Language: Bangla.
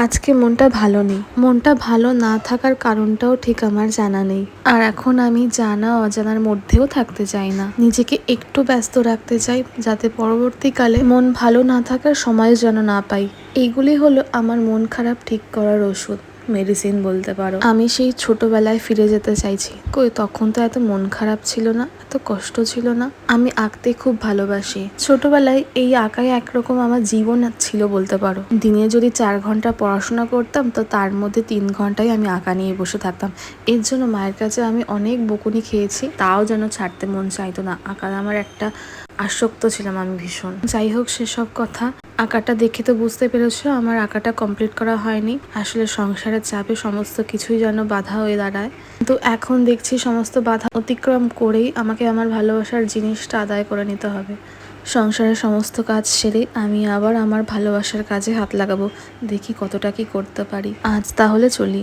আজকে মনটা ভালো নেই। মনটা ভালো না থাকার কারণটাও ঠিক আমার জানা নেই। আর এখন আমি জানা অজানার মধ্যেও থাকতে চাই না। নিজেকে একটু ব্যস্ত রাখতে চাই যাতে পরবর্তীকালে মন ভালো না থাকার সময় যেন না পাই। এইগুলি হলো আমার মন খারাপ ঠিক করার ওষুধ। মেডিসিন বলতে পারো। আমি সেই ছোটবেলায় ফিরে যেতে চাইছি। কই, তখন তো এত মন খারাপ ছিল না, এত কষ্ট ছিল না। আমি আঁকতে খুব ভালোবাসি। ছোটবেলায় এই আঁকাই একরকম আমার জীবন ছিল বলতে পারো। দিনে যদি চার ঘণ্টা পড়াশোনা করতাম, তো তার মধ্যে তিন ঘন্টাই আমি আঁকা নিয়ে বসে থাকতাম। এর জন্য মায়ের কাছে আমি অনেক বকুনি খেয়েছি। তাও যেন ছাড়তে মন চাইতো না। আঁকার আমার একটা আসক্ত ছিলাম আমি ভীষণ। যাই হোক, সেসব কথা আঁকাটা দেখে তো বুঝতে পেরেছ, আমার আঁকাটা কমপ্লিট করা হয়নি। আসলে সংসারের চাপে সমস্ত কিছুই যেন বাধা হয়ে দাঁড়ায়। কিন্তু এখন দেখছি সমস্ত বাধা অতিক্রম করেই আমাকে আমার ভালোবাসার জিনিসটা আদায় করে নিতে হবে। সংসারের সমস্ত কাজ সেরে আমি আবার আমার ভালোবাসার কাজে হাত লাগাবো। দেখি কতটা কি করতে পারি। আজ তাহলে চলি।